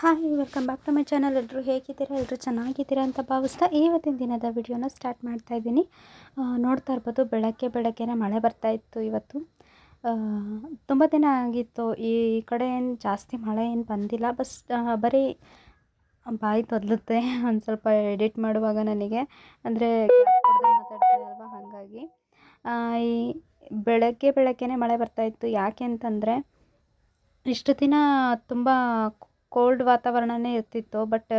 Hi welcome back to my channel ಎಲ್ಲರೂ ಹೇಗಿದ್ದೀರಾ? ಎಲ್ಲರೂ ಚೆನ್ನಾಗಿದ್ದೀರಾ ಅಂತ ಭಾವಿಸ್ತಾ ಇವತ್ತಿನ ದಿನದ ವಿಡಿಯೋನ ಸ್ಟಾರ್ಟ್ ಮಾಡ್ತಾ ಇದ್ದೀನಿ. ನೋಡ್ತಾ ಇರ್ಬೋದು, ಬೆಳಗ್ಗೆ ಬೆಳಗ್ಗೆನೇ ಮಳೆ ಬರ್ತಾ ಇತ್ತು ಇವತ್ತು. ತುಂಬ ದಿನ ಆಗಿತ್ತು. ಈ ಕಡೆ ಏನು ಜಾಸ್ತಿ ಮಳೆ ಏನು ಬಂದಿಲ್ಲ. ಬಸ್ ಬರೀ ಬಾಯಿ ತೊದಲುತ್ತೆ. ಒಂದು ಸ್ವಲ್ಪ ಎಡಿಟ್ ಮಾಡುವಾಗ ನನಗೆ. ಅಂದರೆ ಅಲ್ವಾ ಹಾಗಾಗಿ. ಈ ಬೆಳಗ್ಗೆ ಬೆಳಗ್ಗೆನೇ ಮಳೆ ಬರ್ತಾ ಇತ್ತು. ಯಾಕೆ ಅಂತಂದರೆ, ಇಷ್ಟು ದಿನ ತುಂಬ ಕೋಲ್ಡ್ ವಾತಾವರಣನೇ ಇರ್ತಿತ್ತು. ಬಟ್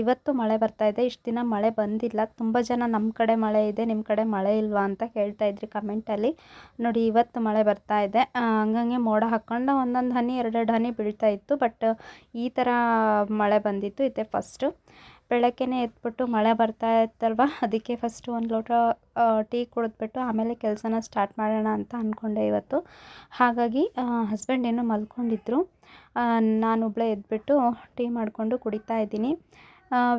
ಇವತ್ತು ಮಳೆ ಬರ್ತಾ ಇದೆ. ಇಷ್ಟು ದಿನ ಮಳೆ ಬಂದಿಲ್ಲ. ತುಂಬ ಜನ ನಮ್ಮ ಕಡೆ ಮಳೆ ಇದೆ ನಿಮ್ಮ ಕಡೆ ಮಳೆ ಇಲ್ವಾ ಅಂತ ಹೇಳ್ತಾ ಇದ್ರಿ ಕಮೆಂಟಲ್ಲಿ ನೋಡಿ, ಇವತ್ತು ಮಳೆ ಬರ್ತಾ ಇದೆ. ಹಂಗಂಗೆ ಮೋಡ ಹಾಕ್ಕೊಂಡು ಒಂದೊಂದು ಹನಿ, ಎರಡೆರಡು ಹನಿ ಬೀಳ್ತಾ ಇತ್ತು. ಬಟ್ ಈ ಥರ ಮಳೆ ಬಂದಿತ್ತು ಇದೇ ಫಸ್ಟು ಬೆಳಗ್ಗೆನೇ ಎದ್ಬಿಟ್ಟು ಮಳೆ ಬರ್ತಾ ಇತ್ತಲ್ವ? ಅದಕ್ಕೆ ಫಸ್ಟ್ ಒಂದು ಲೋಟ ಟೀ ಕುಡಿದ್ಬಿಟ್ಟು ಆಮೇಲೆ ಕೆಲಸನ ಸ್ಟಾರ್ಟ್ ಮಾಡೋಣ ಅಂತ ಅಂದ್ಕೊಂಡೆ ಇವತ್ತು. ಹಾಗಾಗಿ ಹಸ್ಬೆಂಡ್ ಏನೋ ಮಲ್ಕೊಂಡಿದ್ರು. ನಾನು ನಾನೊಬ್ಬಳೇ ಎದ್ಬಿಟ್ಟು ಟೀ ಮಾಡಿಕೊಂಡು ಕುಡಿತಾ ಇದ್ದೀನಿ.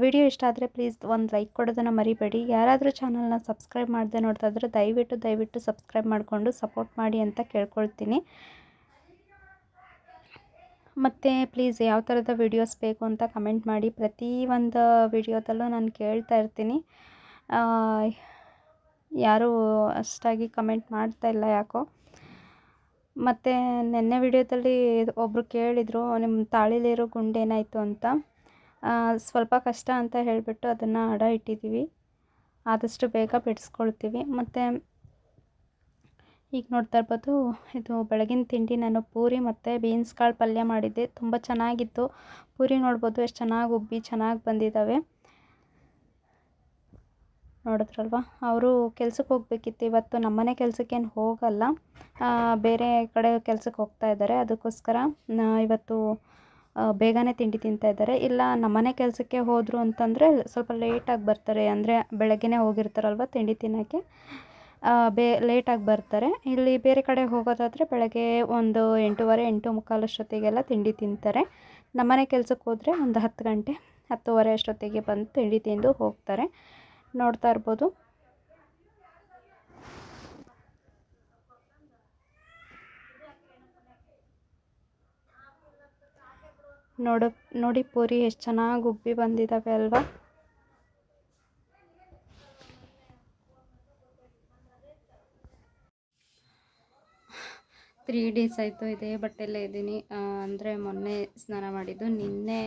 ವಿಡಿಯೋ ಇಷ್ಟ ಆದರೆ ಪ್ಲೀಸ್ ಒಂದು ಲೈಕ್ ಕೊಡೋದನ್ನು ಮರಿಬೇಡಿ. ಯಾರಾದರೂ ಚಾನಲ್ನ ಸಬ್ಸ್ಕ್ರೈಬ್ ಮಾಡದೆ ನೋಡ್ತಾ ಇದ್ರೆ ದಯವಿಟ್ಟು ದಯವಿಟ್ಟು ಸಬ್ಸ್ಕ್ರೈಬ್ ಮಾಡಿಕೊಂಡು ಸಪೋರ್ಟ್ ಮಾಡಿ ಅಂತ ಕೇಳ್ಕೊಳ್ತೀನಿ. ಮತ್ತು ಪ್ಲೀಸ್ ಯಾವ ಥರದ ವೀಡಿಯೋಸ್ ಬೇಕು ಅಂತ ಕಮೆಂಟ್ ಮಾಡಿ. ಪ್ರತಿ ಒಂದು ವಿಡಿಯೋದಲ್ಲೂ ನಾನು ಕೇಳ್ತಾ ಇರ್ತೀನಿ. ಯಾರೂ ಅಷ್ಟಾಗಿ ಕಮೆಂಟ್ ಮಾಡ್ತಾ ಇಲ್ಲ ಯಾಕೋ. ಮತ್ತು ನಿನ್ನೆ ವಿಡಿಯೋದಲ್ಲಿ ಒಬ್ಬರು ಕೇಳಿದರು ನಿಮ್ಮ ತಾಳಿಲಿರೋ ಗುಂಡೇನಾಯಿತು ಅಂತ? ಸ್ವಲ್ಪ ಕಷ್ಟ ಅಂತ ಹೇಳಿಬಿಟ್ಟು ಅದನ್ನು ಅಡ ಇಟ್ಟಿದ್ದೀವಿ ಆದಷ್ಟು ಬೇಗ ಬಿಡಿಸ್ಕೊಳ್ತೀವಿ. ಮತ್ತು ಈಗ ನೋಡ್ತಾ ಇರ್ಬೋದು, ಇದು ಬೆಳಗಿನ ತಿಂಡಿ ನಾನು ಪೂರಿ ಮತ್ತು ಬೀನ್ಸ್ ಕಾಳು ಪಲ್ಯ ಮಾಡಿದ್ದೆ. ತುಂಬ ಚೆನ್ನಾಗಿತ್ತು. ಪೂರಿ ನೋಡ್ಬೋದು, ಎಷ್ಟು ಚೆನ್ನಾಗಿ ಉಬ್ಬಿ ಚೆನ್ನಾಗಿ ಬಂದಿದ್ದಾವೆ ನೋಡಿದ್ರಲ್ವ? ಅವರು ಕೆಲ್ಸಕ್ಕೆ ಹೋಗ್ಬೇಕಿತ್ತು. ಇವತ್ತು ನಮ್ಮನೆ ಕೆಲಸಕ್ಕೇನು ಹೋಗಲ್ಲ. ಬೇರೆ ಕಡೆ ಕೆಲಸಕ್ಕೆ ಹೋಗ್ತಾ ಇದ್ದಾರೆ. ಅದಕ್ಕೋಸ್ಕರ ಇವತ್ತು ಬೇಗನೆ ತಿಂಡಿ ತಿಂತಾ ಇದ್ದಾರೆ. ಇಲ್ಲ ನಮ್ಮನೆ ಕೆಲಸಕ್ಕೆ ಹೋದರು ಅಂತಂದರೆ ಸ್ವಲ್ಪ ಲೇಟಾಗಿ ಬರ್ತಾರೆ. ಅಂದರೆ ಬೆಳಗ್ಗೆನೇ ಹೋಗಿರ್ತಾರಲ್ವ ತಿಂಡಿ ತಿನ್ನೋಕ್ಕೆ. ಬೇ ಲೇಟಾಗಿ ಬರ್ತಾರೆ. ಇಲ್ಲಿ ಬೇರೆ ಕಡೆ ಹೋಗೋದಾದರೆ ಬೆಳಗ್ಗೆ ಒಂದು ಎಂಟೂವರೆ ಎಂಟು ಮುಕ್ಕಾಲು ಅಷ್ಟೊತ್ತಿಗೆಲ್ಲ ತಿಂಡಿ ತಿಂತಾರೆ. ನಮ್ಮನೆ ಕೆಲಸಕ್ಕೆ ಹೋದರೆ ಒಂದು ಹತ್ತು ಗಂಟೆ, ಹತ್ತುವರೆ ಅಷ್ಟೊತ್ತಿಗೆ ಬಂದು ತಿಂಡಿ ತಿಂದು ಹೋಗ್ತಾರೆ. ನೋಡ್ತಾ ಇರ್ಬೋದು. ನೋಡು, ನೋಡಿ ಪೂರಿ ಎಷ್ಟು ಚೆನ್ನಾಗಿ ಉಬ್ಬಿ ಬಂದಿದ್ದಾವೆ ಅಲ್ವಾ? ತ್ರೀ ಡೇಸ್ ಆಯಿತು, ಇದೇ ಬಟ್ಟೆಲ್ಲೇ ಇದ್ದೀನಿ. ಅಂದರೆ ಮೊನ್ನೆ ಸ್ನಾನ ಮಾಡಿದ್ದು. ನಿನ್ನೆ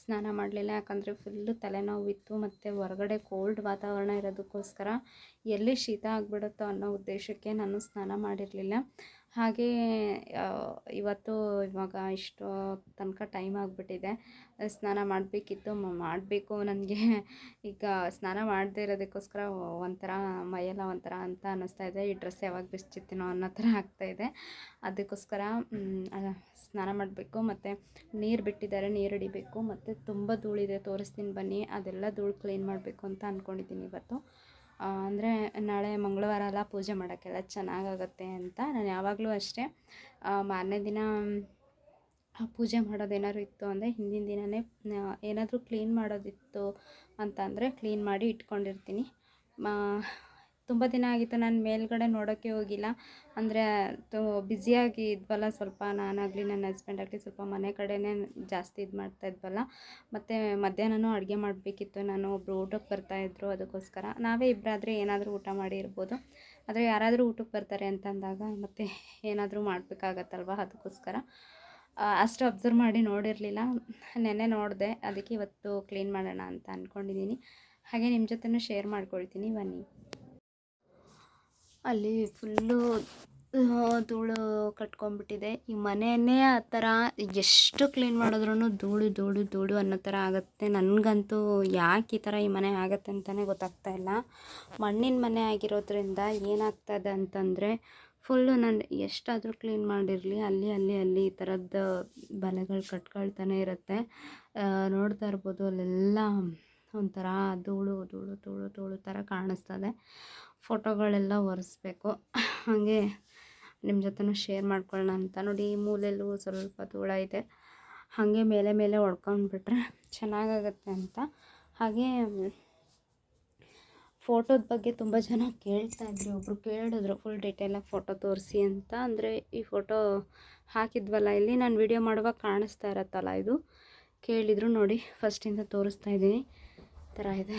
ಸ್ನಾನ ಮಾಡಲಿಲ್ಲ, ಯಾಕಂದರೆ ಫುಲ್ಲು ತಲೆನೋವಿತ್ತು, ಮತ್ತು ಹೊರಗಡೆ ಕೋಲ್ಡ್ ವಾತಾವರಣ ಇರೋದಕ್ಕೋಸ್ಕರ ಎಲ್ಲಿ ಶೀತ ಆಗಿಬಿಡುತ್ತೋ ಅನ್ನೋ ಉದ್ದೇಶಕ್ಕೆ ನಾನು ಸ್ನಾನ ಮಾಡಿರಲಿಲ್ಲ. ಹಾಗೇ ಇವತ್ತು ಇವಾಗ ಇಷ್ಟು ತನಕ ಟೈಮ್ ಆಗಿಬಿಟ್ಟಿದೆ. ಸ್ನಾನ ಮಾಡಬೇಕಿತ್ತು ಮಾಡಬೇಕು ನನಗೆ. ಈಗ ಸ್ನಾನ ಮಾಡದೇ ಇರೋದಕ್ಕೋಸ್ಕರ ಒಂಥರ ಮೈಯೆಲ್ಲ ಒಂಥರ ಅಂತ ಅನ್ನಿಸ್ತಾ ಇದೆ. ಈ ಡ್ರೆಸ್ ಯಾವಾಗ ಬಿಚ್ಚಿತ್ತೀನೋ ಅನ್ನೋ ಥರ ಆಗ್ತಾಯಿದೆ ಅದಕ್ಕೋಸ್ಕರ ಸ್ನಾನ ಮಾಡಬೇಕು, ಮತ್ತು ನೀರು ಬಿಟ್ಟಿದ್ದಾರೆ, ನೀರು ಹಿಡಿಬೇಕು, ಮತ್ತು ತುಂಬ ಧೂಳಿದೆ, ತೋರಿಸ್ತೀನಿ ಬನ್ನಿ, ಅದೆಲ್ಲ ಧೂಳು ಕ್ಲೀನ್ ಮಾಡಬೇಕು ಅಂತ ಅಂದ್ಕೊಂಡಿದ್ದೀನಿ ಇವತ್ತು. ಅಂದರೆ ನಾಳೆ ಮಂಗಳವಾರ ಅಲ್ಲ ಪೂಜೆ ಮಾಡೋಕ್ಕೆಲ್ಲ ಚೆನ್ನಾಗಾಗತ್ತೆ ಅಂತ ನಾನು ಯಾವಾಗಲೂ ಅಷ್ಟೇ. ಮಾರನೇ ದಿನ ಪೂಜೆ ಮಾಡೋದೇನಾದ್ರು ಇತ್ತು ಅಂದರೆ ಹಿಂದಿನ ದಿನವೇ ಏನಾದರೂ ಕ್ಲೀನ್ ಮಾಡೋದಿತ್ತು ಅಂತಂದರೆ ಕ್ಲೀನ್ ಮಾಡಿ ಇಟ್ಕೊಂಡಿರ್ತೀನಿ. ಮಾ ತುಂಬ ದಿನ ಆಗಿತ್ತು ನಾನು ಮೇಲ್ಗಡೆ ನೋಡೋಕ್ಕೆ ಹೋಗಿಲ್ಲ. ಅಂದರೆ, ತು ಬ್ಯುಸಿಯಾಗಿ ಇದ್ವಲ್ಲ ಸ್ವಲ್ಪ, ನಾನಾಗಲಿ ನನ್ನ ಹಸ್ಬೆಂಡ್ ಆಗಲಿ ಸ್ವಲ್ಪ ಮನೆ ಕಡೆನೇ ಜಾಸ್ತಿ ಇದು ಮಾಡ್ತಾ ಇದ್ವಲ್ಲ. ಮತ್ತು ಮಧ್ಯಾಹ್ನನೂ ಅಡುಗೆ ಮಾಡಬೇಕಿತ್ತು. ನಾನು ಒಬ್ಬರು ಊಟಕ್ಕೆ ಬರ್ತಾಯಿದ್ರು ಅದಕ್ಕೋಸ್ಕರ. ನಾವೇ ಇಬ್ಬರಾದರೆ ಏನಾದರೂ ಊಟ ಮಾಡಿ ಇರ್ಬೋದು ಆದರೆ ಯಾರಾದರೂ ಊಟಕ್ಕೆ ಬರ್ತಾರೆ ಅಂತಂದಾಗ ಮತ್ತೆ ಏನಾದರೂ ಮಾಡಬೇಕಾಗತ್ತಲ್ವ ಅದಕ್ಕೋಸ್ಕರ. ಅಷ್ಟು ಅಬ್ಸರ್ವ್ ಮಾಡಿ ನೋಡಿರಲಿಲ್ಲ. ನೆನ್ನೆ ನೋಡಿದೆ. ಅದಕ್ಕೆ ಇವತ್ತು ಕ್ಲೀನ್ ಮಾಡೋಣ ಅಂತ ಅಂದ್ಕೊಂಡಿದ್ದೀನಿ ಹಾಗೆ ನಿಮ್ಮ ಜೊತೆನೂ ಶೇರ್ ಮಾಡ್ಕೊಳ್ತೀನಿ. ಬನ್ನಿ. ಅಲ್ಲಿ ಫುಲ್ಲು ಧೂಳು ಕಟ್ಕೊಂಡ್ಬಿಟ್ಟಿದೆ. ಈ ಮನೆಯೇ ಆ ಥರ ಎಷ್ಟು ಕ್ಲೀನ್ ಮಾಡಿದ್ರೂ ಧೂಳು ಧೂಳು ಧೂಳು ಅನ್ನೋ ಥರ ಆಗುತ್ತೆ. ನನಗಂತೂ ಯಾಕೆ ಈ ಥರ ಈ ಮನೆ ಆಗುತ್ತೆ ಅಂತಲೇ ಗೊತ್ತಾಗ್ತಾ ಇಲ್ಲ. ಮಣ್ಣಿನ ಮನೆ ಆಗಿರೋದ್ರಿಂದ ಏನಾಗ್ತದೆ ಅಂತಂದರೆ, ಫುಲ್ಲು ನಾನು ಎಷ್ಟಾದರೂ ಕ್ಲೀನ್ ಮಾಡಿರಲಿ, ಅಲ್ಲಿ ಅಲ್ಲಿ ಅಲ್ಲಿ ಈ ಥರದ್ದು ಬಲೆಗಳು ಕಟ್ಕೊಳ್ತಾನೆ ಇರುತ್ತೆ. ನೋಡ್ತಾ ಇರ್ಬೋದು ಅಲ್ಲೆಲ್ಲ ಒಂಥರ ಧೂಳು ಧೂಳು ಧೂಳು ಧೂಳು ಥರ ಕಾಣಿಸ್ತದೆ. ಫೋಟೋಗಳೆಲ್ಲ ಒರೆಸ್ಬೇಕು. ಹಾಗೆ ನಿಮ್ಮ ಜೊತೆನೂ ಶೇರ್ ಮಾಡ್ಕೊಳ್ಳೋಣ ಅಂತ ನೋಡಿ. ಈ ಮೂಲೆಯಲ್ಲೂ ಸ್ವಲ್ಪ ಧೂಳ ಇದೆ. ಹಾಗೆ ಮೇಲೆ ಮೇಲೆ ಹೊಡ್ಕೊಂಡ್ಬಿಟ್ರೆ ಚೆನ್ನಾಗಾಗತ್ತೆ ಅಂತ. ಹಾಗೆ ಫೋಟೋದ ಬಗ್ಗೆ ತುಂಬ ಜನ ಕೇಳ್ತಾ ಇದ್ರು. ಒಬ್ಬರು ಕೇಳಿದ್ರು ಫುಲ್ ಡೀಟೇಲಾಗಿ ಫೋಟೋ ತೋರಿಸಿ ಅಂತ. ಅಂದರೆ ಈ ಫೋಟೋ ಹಾಕಿದ್ವಲ್ಲ, ಇಲ್ಲಿ ನಾನು ವಿಡಿಯೋ ಮಾಡುವಾಗ ಕಾಣಿಸ್ತಾ ಇರತ್ತಲ್ಲ ಇದು? ಕೇಳಿದರು ನೋಡಿ. ಫಸ್ಟಿಂದ ತೋರಿಸ್ತಾ ಇದ್ದೀನಿ. ಥರ ಇದೆ.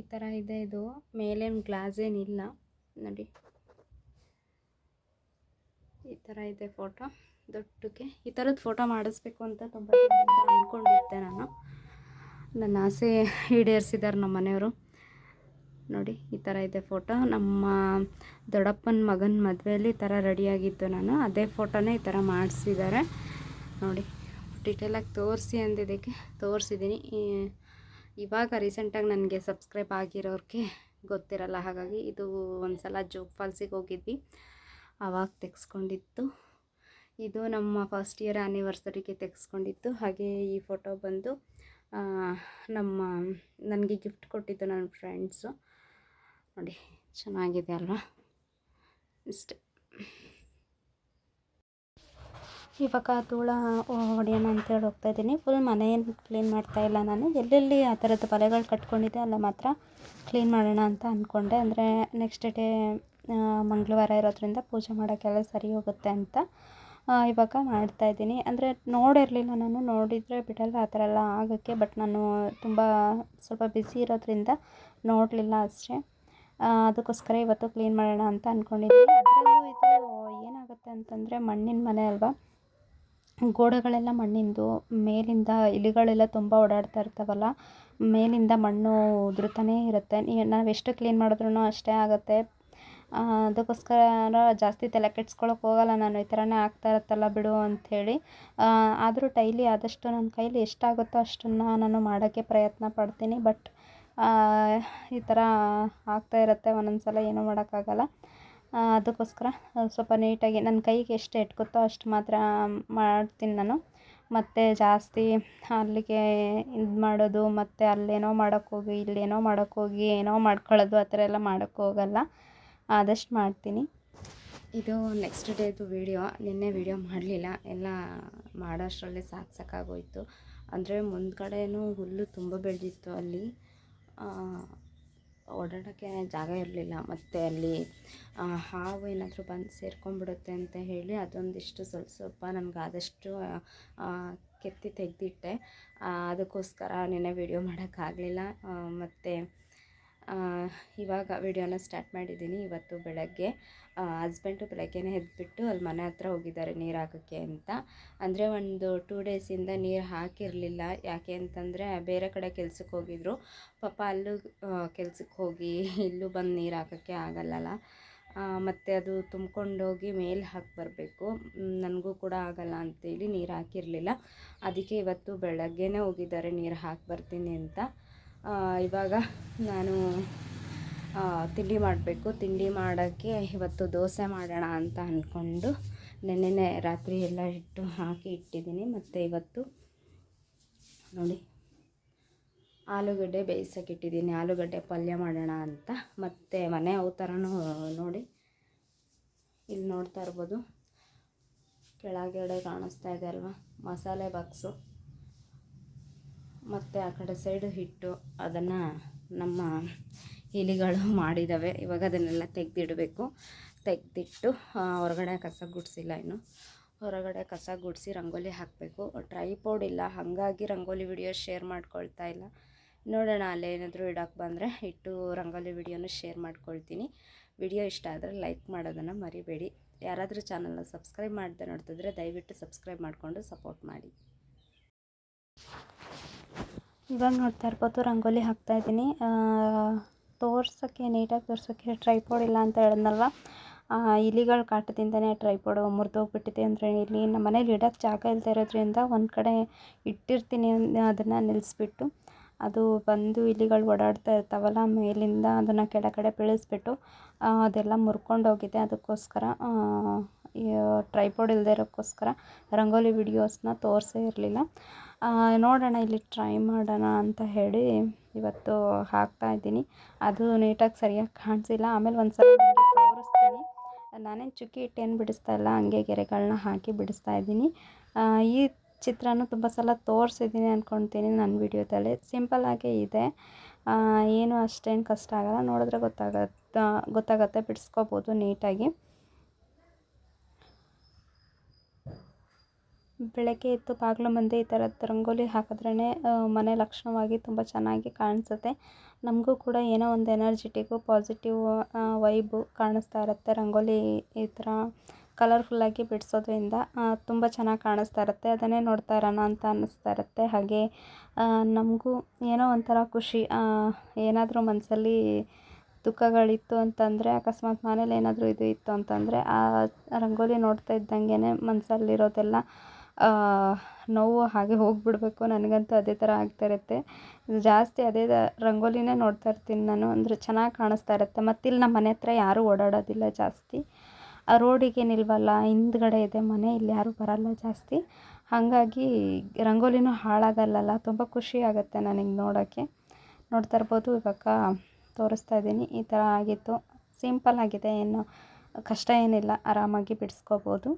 ಈ ಥರ ಇದೆ ಇದು. ಮೇಲೇನು ಗ್ಲಾಸ್ ಏನಿಲ್ಲ ನೋಡಿ. ಈ ಥರ ಇದೆ ಫೋಟೋ. ದೊಡ್ಡಕ್ಕೆ. ಈ ಥರದ ಫೋಟೋ ಮಾಡಿಸ್ಬೇಕು ಅಂತ ತುಂಬ ಅಂದ್ಕೊಂಡಿದ್ದೆ ನಾನು. ನನ್ನ ಆಸೆ ಈಡೇರಿಸಿದ್ದಾರೆ ನಮ್ಮ ಮನೆಯವರು. ನೋಡಿ, ಈ ಥರ ಇದೆ ಫೋಟೋ. ನಮ್ಮ ದೊಡ್ಡಪ್ಪನ ಮಗನ ಮದುವೆಯಲ್ಲಿ ಈ ಥರ ರೆಡಿಯಾಗಿತ್ತು ನಾನು. ಅದೇ ಫೋಟೋನೇ ಈ ಥರ ಮಾಡಿಸಿದ್ದಾರೆ. ನೋಡಿ ಡಿಟೇಲಾಗಿ ತೋರಿಸಿ ಅಂದಿದ್ದಕ್ಕೆ ತೋರಿಸಿದ್ದೀನಿ. ಇವಾಗ ರೀಸೆಂಟಾಗಿ ನನಗೆ ಸಬ್ಸ್ಕ್ರೈಬ್ ಆಗಿರೋರಿಗೆ ಗೊತ್ತಿರಲ್ಲ, ಹಾಗಾಗಿ ಇದು ಒಂದು ಸಲ ಜೋಗ್ ಫಾಲ್ಸಿಗೆ ಹೋಗಿದ್ವಿ. ಆವಾಗ ತೆಗೆಸ್ಕೊಂಡಿತ್ತು. ಇದು ನಮ್ಮ ಫಸ್ಟ್ ಇಯರ್ ಆ್ಯನಿವರ್ಸರಿಗೆ ತೆಗೆಸ್ಕೊಂಡಿತ್ತು. ಹಾಗೆ ಈ ಫೋಟೋ ಬಂದು ನಮ್ಮ, ನನಗೆ ಗಿಫ್ಟ್ ಕೊಟ್ಟಿದ್ದು ನನ್ನ ಫ್ರೆಂಡ್ಸು ನೋಡಿ, ಚೆನ್ನಾಗಿದೆ ಅಲ್ವಾ? ಇಷ್ಟೆ. ಇವಾಗ ಧೂಳ ಹೊಡೆಯೋಣ ಅಂತೇಳಿ ಹೋಗ್ತಾ ಇದ್ದೀನಿ. ಫುಲ್ ಮನೆಯನ್ನು ಕ್ಲೀನ್ ಮಾಡ್ತಾ ಇಲ್ಲ ನಾನು. ಎಲ್ಲೆಲ್ಲಿ ಆ ಥರದ ಬಲೆಗಳು ಕಟ್ಕೊಂಡಿದ್ದೆ ಅಲ್ಲ ಮಾತ್ರ ಕ್ಲೀನ್ ಮಾಡೋಣ ಅಂತ ಅಂದ್ಕೊಂಡೆ ಅಂದರೆ ನೆಕ್ಸ್ಟ್ ಡೇ ಮಂಗಳವಾರ ಇರೋದ್ರಿಂದ ಪೂಜೆ ಮಾಡೋಕ್ಕೆಲ್ಲ ಸರಿ ಹೋಗುತ್ತೆ ಅಂತ ಇವಾಗ ಮಾಡ್ತಾ ಇದ್ದೀನಿ. ಅಂದರೆ ನೋಡಿರಲಿಲ್ಲ ನಾನು. ನೋಡಿದರೆ ಬಿಡಲ್ಲ, ಆ ಥರ ಎಲ್ಲ ಆಗೋಕ್ಕೆ ಬಟ್ ನಾನು ತುಂಬ ಸ್ವಲ್ಪ ಬಿಸಿ ಇರೋದ್ರಿಂದ ನೋಡಲಿಲ್ಲ ಅಷ್ಟೇ. ಅದಕ್ಕೋಸ್ಕರ ಇವತ್ತು ಕ್ಲೀನ್ ಮಾಡೋಣ ಅಂತ ಅಂದ್ಕೊಂಡಿದ್ದೀನಿ ಅದರಲ್ಲೂ ಇದು, ಏನಾಗುತ್ತೆ ಅಂತಂದರೆ ಮಣ್ಣಿನ ಮನೆ ಅಲ್ವಾ? ಗೋಡೆಗಳೆಲ್ಲ ಮಣ್ಣಿಂದು, ಮೇಲಿಂದ ಇಲಿಗಳೆಲ್ಲ ತುಂಬ ಓಡಾಡ್ತಾ ಇರ್ತಾವಲ್ಲ, ಮೇಲಿಂದ ಮಣ್ಣು ಉದುರ್ತಾನೇ ಇರುತ್ತೆ. ನೀವು ಎಷ್ಟು ಕ್ಲೀನ್ ಮಾಡಿದ್ರೂ ಅಷ್ಟೇ ಆಗುತ್ತೆ. ಅದಕ್ಕೋಸ್ಕರ ಜಾಸ್ತಿ ತಲೆ ಕೆಡ್ಸ್ಕೊಳಕ್ಕೆ ಹೋಗಲ್ಲ ನಾನು, ಈ ಥರನೇ ಆಗ್ತಾ ಇರುತ್ತಲ್ಲ ಬಿಡು ಅಂಥೇಳಿ. ಆದರೂ ಡೈಲಿ ಆದಷ್ಟು ನನ್ನ ಕೈಲಿ ಎಷ್ಟಾಗುತ್ತೋ ಅಷ್ಟನ್ನು ನಾನು ಮಾಡೋಕ್ಕೆ ಪ್ರಯತ್ನ ಪಡ್ತೀನಿ. ಬಟ್ ಈ ಥರ ಆಗ್ತಾ ಇರುತ್ತೆ ಒಂದೊಂದು ಸಲ ಏನೂ ಮಾಡೋಕ್ಕಾಗಲ್ಲ. ಅದಕ್ಕೋಸ್ಕರ ಸ್ವಲ್ಪ ನೀಟಾಗಿ ನನ್ನ ಕೈಗೆ ಎಷ್ಟು ಎಟ್ಕುತ್ತೋ ಅಷ್ಟು ಮಾತ್ರ ಮಾಡ್ತೀನಿ ನಾನು. ಮತ್ತು ಜಾಸ್ತಿ ಅಲ್ಲಿಗೆ ಇದು ಮಾಡೋದು, ಮತ್ತು ಅಲ್ಲೇನೋ ಮಾಡೋಕ್ಕೋಗಿ ಇಲ್ಲೇನೋ ಮಾಡೋಕ್ಕೋಗಿ ಏನೋ ಮಾಡ್ಕೊಳ್ಳೋದು ಆ ಥರ ಎಲ್ಲ ಮಾಡೋಕ್ಕೋಗಲ್ಲ ಆದಷ್ಟು ಮಾಡ್ತೀನಿ. ಇದು ನೆಕ್ಸ್ಟ್ ಡೇದು ವೀಡಿಯೋ ನಿನ್ನೆ ವೀಡಿಯೋ ಮಾಡಲಿಲ್ಲ. ಎಲ್ಲ ಮಾಡೋಷ್ಟರಲ್ಲೇ ಸಾಕು ಸಾಕಾಗೋಯಿತು. ಅಂದರೆ ಮುಂದ್ಗಡೆನೂ ಹುಲ್ಲು ತುಂಬ ಬೆಳೆದಿತ್ತು ಅಲ್ಲಿ. ಓಡಾಡೋಕ್ಕೆ ಜಾಗ ಇರಲಿಲ್ಲ. ಮತ್ತು ಅಲ್ಲಿ ಹಾವು ಏನಾದರೂ ಬಂದು ಸೇರ್ಕೊಂಡ್ಬಿಡುತ್ತೆ ಅಂತ ಹೇಳಿ ಅದೊಂದಿಷ್ಟು ಸ್ವಲ್ಪ ಸ್ವಲ್ಪ ನನಗೆ ಆದಷ್ಟು ಕೆತ್ತಿ ತೆಗೆದಿಟ್ಟೆ. ಅದಕ್ಕೋಸ್ಕರ ನಿನ್ನೆ ವೀಡಿಯೋ ಮಾಡೋಕ್ಕಾಗಲಿಲ್ಲ. ಮತ್ತು ಇವಾಗ ವಿಡಿಯೋನ ಸ್ಟಾರ್ಟ್ ಮಾಡಿದ್ದೀನಿ ಇವತ್ತು ಬೆಳಗ್ಗೆ. ಹಸ್ಬೆಂಡು ಬೆಳಗ್ಗೆನೇ ಎದ್ಬಿಟ್ಟು ಅಲ್ಲಿ ಮನೆ ಹತ್ರ ಹೋಗಿದ್ದಾರೆ ನೀರು ಹಾಕೋಕ್ಕೆ ಅಂತ. ಅಂದರೆ ಒಂದು ಟೂ ಡೇಸಿಂದ ನೀರು ಹಾಕಿರಲಿಲ್ಲ. ಯಾಕೆ ಅಂತಂದರೆ ಬೇರೆ ಕಡೆ ಕೆಲ್ಸಕ್ಕೆ ಹೋಗಿದ್ರು. ಪಾಪ ಅಲ್ಲೂ ಕೆಲ್ಸಕ್ಕೆ ಹೋಗಿ ಇಲ್ಲೂ ಬಂದು ನೀರು ಹಾಕೋಕ್ಕೆ ಆಗಲ್ಲಲ್ಲ. ಮತ್ತು ಅದು ತುಂಬ್ಕೊಂಡೋಗಿ ಮೇಲೆ ಹಾಕಿ ಬರಬೇಕು. ನನಗೂ ಕೂಡ ಆಗಲ್ಲ ಅಂತೇಳಿ ನೀರು ಹಾಕಿರಲಿಲ್ಲ. ಅದಕ್ಕೆ ಇವತ್ತು ಬೆಳಗ್ಗೆನೇ ಹೋಗಿದ್ದಾರೆ ನೀರು ಹಾಕಿ ಬರ್ತೀನಿ ಅಂತ. ಇವಾಗ ನಾನು ತಿಂಡಿ ಮಾಡಬೇಕು. ತಿಂಡಿ ಮಾಡೋಕ್ಕೆ ಇವತ್ತು ದೋಸೆ ಮಾಡೋಣ ಅಂತ ಅಂದ್ಕೊಂಡು ನೆನ್ನೆನೇ ರಾತ್ರಿ ಎಲ್ಲ ಇಟ್ಟು ಹಾಕಿ ಇಟ್ಟಿದ್ದೀನಿ. ಮತ್ತು ಇವತ್ತು ನೋಡಿ, ಆಲೂಗಡ್ಡೆ ಬೇಯಿಸೋಕೆ ಇಟ್ಟಿದ್ದೀನಿ. ಆಲೂಗಡ್ಡೆ ಪಲ್ಯ ಮಾಡೋಣ ಅಂತ. ಮತ್ತು ಮನೆ ಅವು ನೋಡಿ, ಇಲ್ಲಿ ನೋಡ್ತಾ ಇರ್ಬೋದು. ಕೆಳಗಡೆ ಕಾಣಿಸ್ತಾ ಇದೆ ಅಲ್ವಾ? ಮಸಾಲೆ ಬಾಕ್ಸು. ಮತ್ತು ಆ ಕಡೆ ಸೈಡು ಹಿಟ್ಟು ಅದನ್ನು ನಮ್ಮ ಇಲಿಗಳು ಮಾಡಿದ್ದಾವೆ ಇವಾಗ ಅದನ್ನೆಲ್ಲ ತೆಗೆದಿಡಬೇಕು. ತೆಗೆದಿಟ್ಟು ಹೊರಗಡೆ ಕಸ ಗುಡಿಸಿಲ್ಲ ಇನ್ನು. ಹೊರಗಡೆ ಕಸ ಗುಡಿಸಿ ರಂಗೋಲಿ ಹಾಕಬೇಕು. ಟ್ರೈಪೋಡ್ ಇಲ್ಲ. ಹಾಗಾಗಿ ರಂಗೋಲಿ ವಿಡಿಯೋ ಶೇರ್ ಮಾಡ್ಕೊಳ್ತಾ ಇಲ್ಲ. ನೋಡೋಣ ಅಲ್ಲೇನಾದರೂ ಇಡೋಕ್ಕೆ ಬಂದರೆ ಇಟ್ಟು ರಂಗೋಲಿ ವಿಡಿಯೋನ ಶೇರ್ ಮಾಡ್ಕೊಳ್ತೀನಿ. ವಿಡಿಯೋ ಇಷ್ಟ ಆದರೆ ಲೈಕ್ ಮಾಡೋದನ್ನು ಮರಿಬೇಡಿ. ಯಾರಾದರೂ ಚಾನಲ್ನ ಸಬ್ಸ್ಕ್ರೈಬ್ ಮಾಡದೆ ನೋಡ್ತಿದ್ರೆ ದಯವಿಟ್ಟು ಸಬ್ಸ್ಕ್ರೈಬ್ ಮಾಡಿಕೊಂಡು ಸಪೋರ್ಟ್ ಮಾಡಿ. ಇವಾಗ ನೋಡ್ತಾ ಇರ್ಬೋದು, ರಂಗೋಲಿ ಹಾಕ್ತಾ ಇದ್ದೀನಿ. ತೋರ್ಸೋಕ್ಕೆ ನೀಟಾಗಿ ತೋರ್ಸೋಕ್ಕೆ ಟ್ರೈಪೋಡ್ ಇಲ್ಲ ಅಂತ ಹೇಳಿದ್ನಲ್ವ? ಇಲಿಗಳು ಕಾಟದಿಂದನೇ ಟ್ರೈಪೋಡು ಮುರಿದೋಗ್ಬಿಟ್ಟಿದೆ ಅಂದರೆ ಇಲ್ಲಿ ನಮ್ಮ ಮನೇಲಿ ಇಡೋಕ್ಕೆ ಜಾಗ ಇಲ್ಲದೆ ಇರೋದ್ರಿಂದ ಒಂದು ಕಡೆ ಇಟ್ಟಿರ್ತೀನಿ ಅದನ್ನು ನಿಲ್ಲಿಸ್ಬಿಟ್ಟು ಅದು ಬಂದು ಇಲಿಗಳು ಓಡಾಡ್ತಾ ಇರ್ತಾವಲ್ಲ, ಮೇಲಿಂದ ಅದನ್ನು ಕೆಳಗಡೆ ಬೀಳಿಸ್ಬಿಟ್ಟು ಅದೆಲ್ಲ ಮುರ್ಕೊಂಡೋಗಿದೆ ಅದಕ್ಕೋಸ್ಕರ. ಟ್ರೈಪೋಡ್ ಇಲ್ಲದೆ ಇರೋಕ್ಕೋಸ್ಕರ ರಂಗೋಲಿ ವಿಡಿಯೋಸ್ನ ತೋರಿಸೇ ಇರಲಿಲ್ಲ. ನೋಡೋಣ, ಇಲ್ಲಿ ಟ್ರೈ ಮಾಡೋಣ ಅಂತ ಹೇಳಿ ಇವತ್ತು ಹಾಕ್ತಾ ಇದ್ದೀನಿ. ಅದು ನೀಟಾಗಿ ಸರಿಯಾಗಿ ಕಾಣಿಸಿಲ್ಲ. ಆಮೇಲೆ ಒಂದು ಸಲ ತೋರಿಸ್ತೀನಿ. ನಾನೇನು ಚುಕ್ಕಿ ಇಟ್ಟೇನು ಬಿಡಿಸ್ತಾ ಇಲ್ಲ, ಹಂಗೆ ಗೆರೆಗಳನ್ನ ಹಾಕಿ ಬಿಡಿಸ್ತಾ ಇದ್ದೀನಿ. ಈ ಚಿತ್ರನೂ ತುಂಬ ಸಲ ತೋರಿಸಿದ್ದೀನಿ ಅಂದ್ಕೊಳ್ತೀನಿ ನನ್ನ ವಿಡಿಯೋದಲ್ಲಿ ಸಿಂಪಲ್ಲಾಗೇ ಇದೆ. ಏನು ಅಷ್ಟೇನು ಕಷ್ಟ ಆಗಲ್ಲ. ನೋಡಿದ್ರೆ ಗೊತ್ತಾಗತ್ತೆ ಗೊತ್ತಾಗತ್ತೆ. ಬಿಡಿಸ್ಕೋಬೋದು ನೀಟಾಗಿ ಬೆಳಗ್ಗೆ ಎದ್ದು ಬಾಗಿಲು ಮುಂದೆ ಈ ಥರದ್ದು ರಂಗೋಲಿ ಹಾಕಿದ್ರೇ ಮನೆ ಲಕ್ಷಣವಾಗಿ ತುಂಬ ಚೆನ್ನಾಗಿ ಕಾಣಿಸುತ್ತೆ. ನಮಗೂ ಕೂಡ ಏನೋ ಒಂದು ಎನರ್ಜಿಟಿಗು ಪಾಸಿಟಿವ್ ವೈಬು ಕಾಣಿಸ್ತಾ ಇರುತ್ತೆ. ರಂಗೋಲಿ ಈ ಥರ ಕಲರ್ಫುಲ್ಲಾಗಿ ಬಿಡಿಸೋದ್ರಿಂದ ತುಂಬ ಚೆನ್ನಾಗಿ ಕಾಣಿಸ್ತಾ ಇರುತ್ತೆ. ಅದನ್ನೇ ನೋಡ್ತಾ ಇರೋಣ ಅಂತ ಅನ್ನಿಸ್ತಾ ಇರುತ್ತೆ. ಹಾಗೆ ನಮಗೂ ಏನೋ ಒಂಥರ ಖುಷಿ ಏನಾದರೂ ಮನಸ್ಸಲ್ಲಿ ದುಃಖಗಳಿತ್ತು ಅಂತಂದರೆ, ಅಕಸ್ಮಾತ್ ಮನೇಲಿ ಏನಾದರೂ ಇದು ಇತ್ತು ಅಂತಂದರೆ, ಆ, ರಂಗೋಲಿ ನೋಡ್ತಾ ಇದ್ದಂಗೆ ಮನಸ್ಸಲ್ಲಿರೋದೆಲ್ಲ ನೋವು ಹಾಗೆ ಹೋಗಿಬಿಡ್ಬೇಕು. ನನಗಂತೂ ಅದೇ ಥರ ಆಗ್ತಾ ಇರುತ್ತೆ. ಜಾಸ್ತಿ ಅದೇ ರಂಗೋಲಿನೇ ನೋಡ್ತಾ ಇರ್ತೀನಿ ನಾನು. ಅಂದರೆ ಚೆನ್ನಾಗಿ ಕಾಣಿಸ್ತಾ ಇರುತ್ತೆ. ಮತ್ತು ಇಲ್ಲಿ ನಮ್ಮ ಮನೆ ಹತ್ರ ಯಾರೂ ಓಡಾಡೋದಿಲ್ಲ ಜಾಸ್ತಿ. ಆ ರೋಡಿಗೆ ನಿಲ್ವಲ್ಲ ಹಿಂದ್ಗಡೆ ಇದೆ ಮನೆ, ಇಲ್ಲಿ ಯಾರೂ ಬರಲ್ಲ ಜಾಸ್ತಿ. ಹಾಗಾಗಿ ರಂಗೋಲಿನೂ ಹಾಳಾಗಲ್ಲಲ್ಲ. ತುಂಬ ಖುಷಿ ಆಗುತ್ತೆ ನನಗೆ ನೋಡೋಕ್ಕೆ ನೋಡ್ತಾ ಇರ್ಬೋದು, ಇವಾಗ ತೋರಿಸ್ತಾ ಇದ್ದೀನಿ. ಈ ಥರ ಆಗಿತ್ತು. ಸಿಂಪಲ್ ಆಗಿದೆ, ಏನು ಕಷ್ಟ ಏನಿಲ್ಲ. ಆರಾಮಾಗಿ ಬಿಡಿಸ್ಕೋಬೋದು.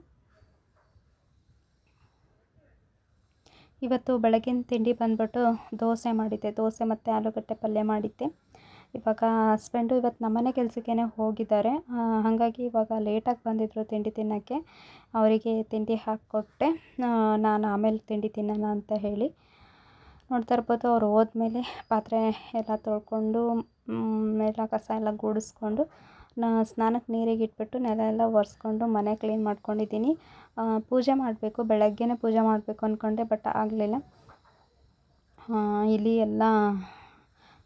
ಇವತ್ತು ಬೆಳಗಿನ ತಿಂಡಿ ಬಂದ್ಬಿಟ್ಟು ದೋಸೆ ಮಾಡಿದ್ದೆ. ದೋಸೆ ಮತ್ತು ಆಲೂಗಡ್ಡೆ ಪಲ್ಯ ಮಾಡಿದ್ದೆ. ಇವಾಗ ಹಸ್ಬೆಂಡು ಇವತ್ತು ನಮ್ಮನೆ ಕೆಲಸಕ್ಕೇ ಹೋಗಿದ್ದಾರೆ. ಹಾಗಾಗಿ ಇವಾಗ ಲೇಟಾಗಿ ಬಂದಿದ್ದರು ತಿಂಡಿ ತಿನ್ನೋಕ್ಕೆ. ಅವರಿಗೆ ತಿಂಡಿ ಹಾಕಿಕೊಟ್ಟೆ. ನಾನು ಆಮೇಲೆ ತಿಂಡಿ ತಿನ್ನೋಣ ಅಂತ ಹೇಳಿ. ನೋಡ್ತಾ ಇರ್ಬೋದು, ಅವ್ರು ಹೋದ್ಮೇಲೆ ಪಾತ್ರೆ ಎಲ್ಲ ತೊಳ್ಕೊಂಡು ಮೇಲೆ ಕಸ ಎಲ್ಲ ಗುಡಿಸ್ಕೊಂಡು ನಾ ಸ್ನಾನಕ್ಕೆ ನೀರಿಗೆ ಇಟ್ಬಿಟ್ಟು ನೆಲ ಎಲ್ಲ ಒರೆಸ್ಕೊಂಡು ಮನೆ ಕ್ಲೀನ್ ಮಾಡ್ಕೊಂಡಿದ್ದೀನಿ. ಪೂಜೆ ಮಾಡಬೇಕು, ಬೆಳಗ್ಗೆನೇ ಪೂಜೆ ಮಾಡಬೇಕು ಅಂದ್ಕೊಂಡೆ ಬಟ್ ಆಗಲಿಲ್ಲ. ಇಲ್ಲಿ ಎಲ್ಲ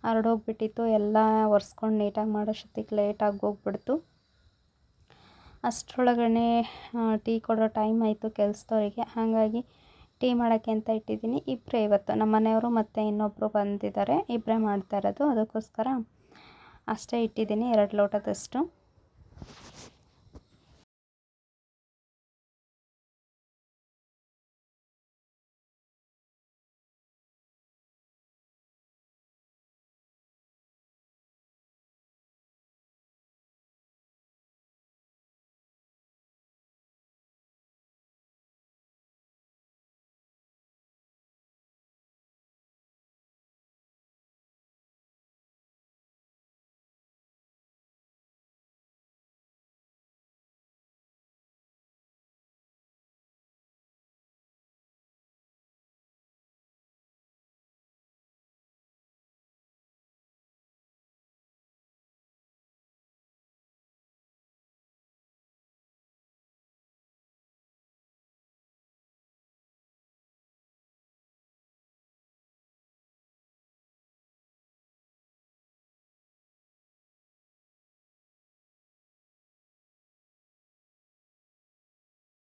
ಹರಡೋಗ್ಬಿಟ್ಟಿತ್ತು, ಎಲ್ಲ ಒರೆಸ್ಕೊಂಡು ನೀಟಾಗಿ ಮಾಡೋಷ್ಟೊತ್ತಿಗೆ ಲೇಟಾಗಿ ಹೋಗ್ಬಿಡ್ತು. ಅಷ್ಟರೊಳಗಡೆ ಟೀ ಕೊಡೋ ಟೈಮ್ ಆಯಿತು ಕೆಲಸದವ್ರಿಗೆ. ಹಾಗಾಗಿ ಟೀ ಮಾಡೋಕ್ಕೆ ಅಂತ ಇಟ್ಟಿದ್ದೀನಿ. ಇಬ್ಬರೇ ಇವತ್ತು ನಮ್ಮ ಮನೆಯವರು ಮತ್ತು ಇನ್ನೊಬ್ಬರು ಬಂದಿದ್ದಾರೆ ಇಬ್ಬರೇ ಮಾಡ್ತಾ ಇರೋದು. ಅದಕ್ಕೋಸ್ಕರ ಅಷ್ಟೇ ಇಟ್ಟಿದ್ದೀನಿ ಎರಡು ಲೋಟದಷ್ಟು.